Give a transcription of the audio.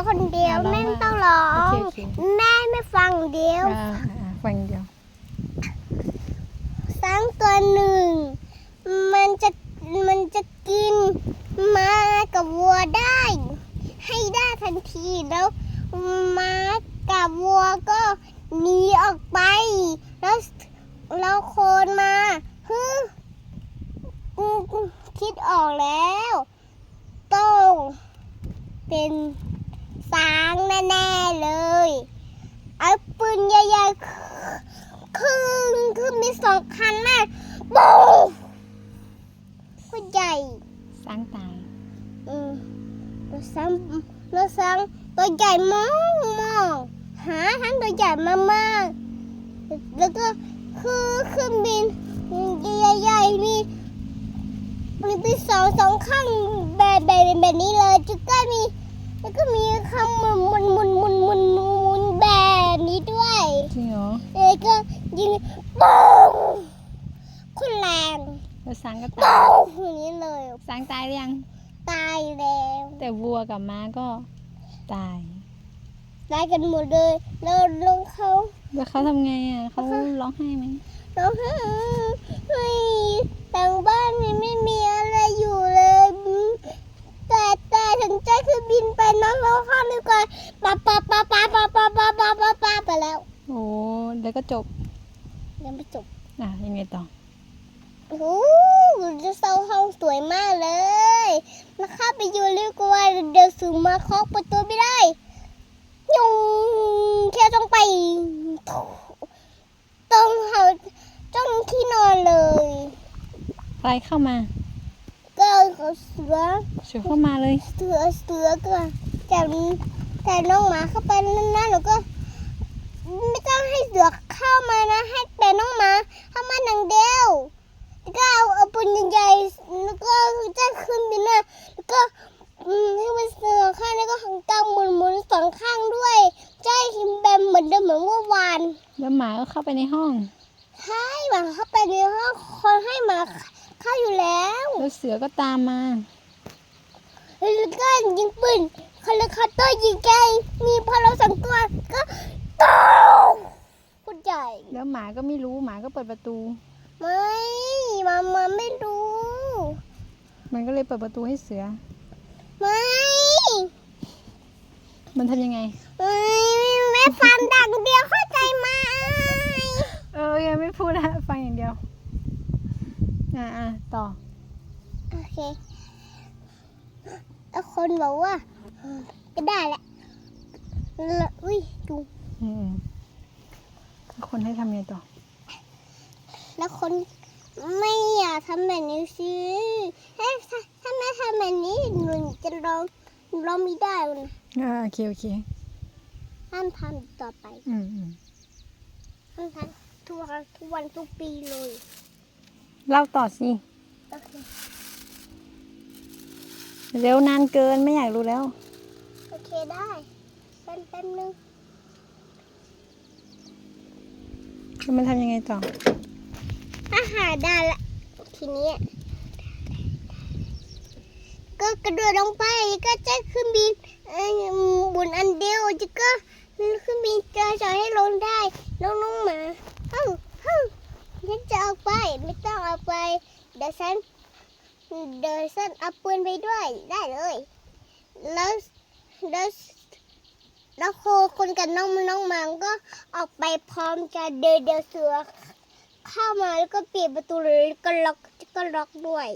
องคนเดียวอะร้องแม่ไม่ว่าต้องร้อโองเคโอเคแม่ไม่ฟังเดียวอ่าอ่าฟังเดียวสังตัวหนึ่ง มันจะมันจะกินม้ากับวัวได้ ให้ได้ทันทีแล้วม้ากับวัวก็หนีออกไป แล้วแล้วโคนมาฮึอืมคิดออกแล้ว ต้องเป็น สางแน่ๆเลย เอาปืนใหญ่ๆคือคือมีสองคันน่ะบูมก็ใหญ่สร้างตายอืมรถซ้ำรถซ้ำตัวใหญ่มากมากหาทั้งตัวใหญ่มากมากๆแล้วก็คือเครื่องบินใหญ่ๆมีมีปีสองสองข้างแบบแบบแบบนี้เลยจุดก็มีแล้วก็มี ยิงปุ้งคุณแรงแล้วสร้างก็ตายปุ้งอย่างนี้เลยสร้างตายหรือยัง ตายแล้วแต่วัวกับม้าก็ตาย ตายกันหมดเลยแล้วลงเขาแล้วเขาทำไงอะเขาร้องไห้ไหมเราเฮ้ยทางบ้านนี่ไม่มีอะไรอยู่เลยแต่แต่ถึงใจคือบินไปน้องเราข้ามดีกว่าปะปะปะปะปะปะปะปะปะปะไปแล้ว โอ้แล้วก็จบ ยังไม่จบอะยังไงต่อโอ้โหจะเซาห้องสวยมากเลยมาเข้าไปอยู่เรียกว่าเดี๋ยวสูงมาเคาะประตูไม่ได้ยุงแค่ต้องไปตรงเขาจ้องที่นอนเลยอะไรเข้ามา ก็เขาเสือเสือเข้ามาเลย เสือเสือก็แต่แต่น้องหมาเข้าไปนั่นนะหนูก็ ไม่ต้องให้เสือเข้ามานะ ให้แต่น้องหมาเข้ามาหนังเดียวแล้วก็เอาเอาปืนใหญ่ๆแล้วก็จะขึ้นบินนะแล้วก็อืมให้มันเสือข้างแล้วก็หางตาหมุนหมุนๆสองข้างด้วยใช่แบบเหมือนเดิมเหมือนเมื่อวานแล้วหมาก็เข้าไปในห้องให้หมาเข้าไปในห้องคนให้หมาเข้าอยู่แล้วแล้วเสือก็ตามมา แล้วก็ยิงปืนคาร์ลคาร์เตอร์ยิงไกลมีพอเราสองตัวก็ ตูมพูดใหญ่แล้วหมาก็ไม่รู้หมาก็เปิดประตู ไม่มามาไม่รู้ มันก็เลยเปิดประตูให้เสือ ไม่ มันทำยังไง ไม่แม่ฟังดังเดียวเข้าใจไหมเออยังไม่พูดนะฟังอย่างเดียว อ่าอ่าต่อ โอเคแล้วคนบอกว่าก็ได้แหละแล้ว อุ้ยดูอืมคนให้ทำไงต่อ แล้วคนไม่อยากทำแบบนี้สิถ้าถ้าถ้าแม่ทำแบบนี้หนูจะร้องร้องไม่ได้เลยนะอ่าโอเคโอเคห้ามทำต่อไปอืมอืมห้ามทำทุกวันทุกวันทุกปีเลยเล่าต่อสิโอเคเร็วนานเกินไม่อยากรู้แล้ว โอเคได้แป๊บแป๊บนึง แล้วมันทำยังไงต่อ อาหารได้ละ ทีนี้ ก็กระโดดลงไปก็จะขึ้นบินเอ่อบนอันเดียวจะก็ขึ้นบินจะจะให้ลงได้ลงลงมาเฮ้าเฮ้าฉันจะเอาไปไม่ต้องเอาไปเดี๋ยวฉันเดี๋ยวฉันเอาปืนไปด้วยได้เลย แล้วแล้ว แล้วโคคนกับน้องน้องมังก็ออกไปพร้อมจะเดินเดี๋ยวเสือ เข้ามาแล้วก็ปิดประตูเลยก็ล็อกก็ล็อกด้วย